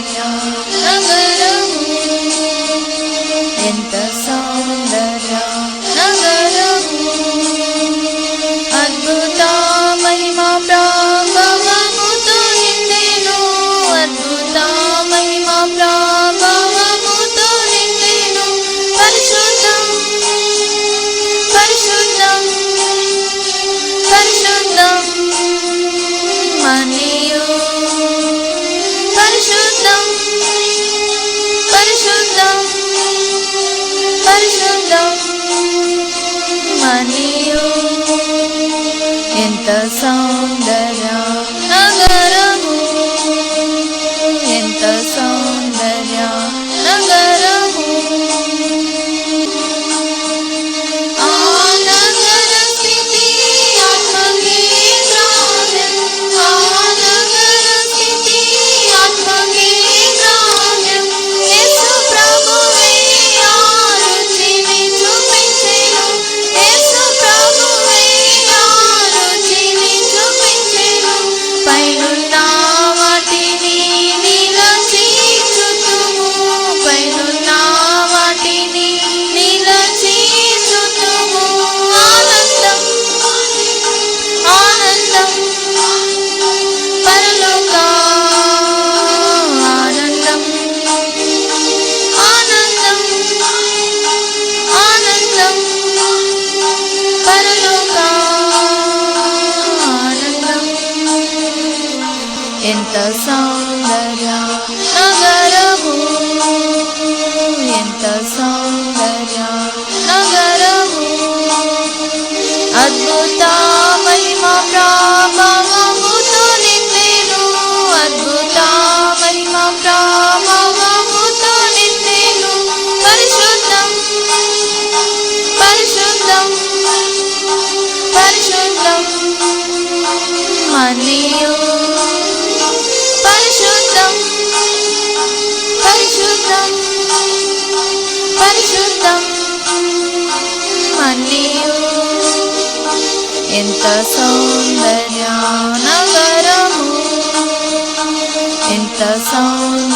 your నీవు ఎంత సౌందర్య ఎంత సౌందర్య నగరము ఎంత సౌందర్య నగరము. అద్భుత మహిమ ప్రాభవముతో నిండెను అద్భుత మహిమ ప్రాభవముతో నిన్నేను. పరిశుద్ధం పరిశుద్ధం పరిశుద్ధం. మనీయో ఎంత సౌందర్య నగరము. ఎంత సౌందర్య